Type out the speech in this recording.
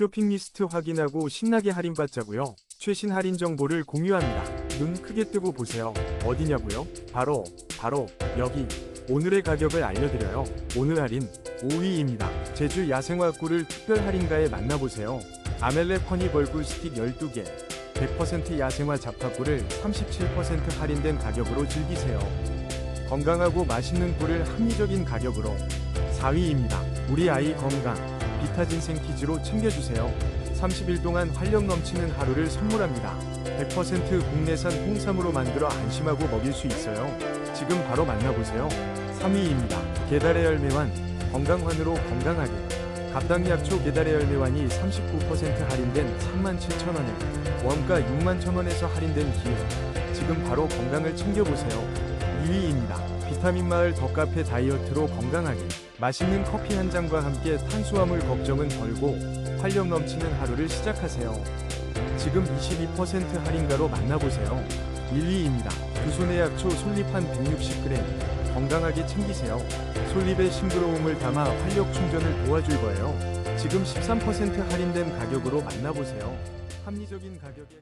쇼핑 리스트 확인하고 신나게 할인받자고요. 최신 할인 정보를 공유합니다. 눈 크게 뜨고 보세요. 어디냐고요? 바로 바로 여기. 오늘의 가격을 알려드려요. 오늘 할인 5위입니다. 제주 야생화 꿀을 특별 할인가에 만나보세요. 아멜레 퍼니벌꿀 스틱 12개. 100% 야생화 잡화꿀을 37% 할인된 가격으로 즐기세요. 건강하고 맛있는 꿀을 합리적인 가격으로 4위입니다. 우리 아이 건강 비타진생 키즈로 챙겨주세요. 30일 동안 활력 넘치는 하루를 선물합니다. 100% 국내산 홍삼으로 만들어 안심하고 먹일 수 있어요. 지금 바로 만나보세요. 3위입니다. 게달의 열매완 건강환으로 건강하게 갑당약초 게달의 열매완이 39% 할인된 37,000원에 원가 61,000원에서 할인된 기회 지금 바로 건강을 챙겨보세요. 2위입니다. 비타민 마을 덕카페 다이어트로 건강하게 맛있는 커피 한 잔과 함께 탄수화물 걱정은 덜고 활력 넘치는 하루를 시작하세요. 지금 22% 할인가로 만나보세요. 1위입니다. 두 손의 약초 솔잎 한 160g 건강하게 챙기세요. 솔잎의 싱그러움을 담아 활력 충전을 도와줄 거예요. 지금 13% 할인된 가격으로 만나보세요. 합리적인 가격에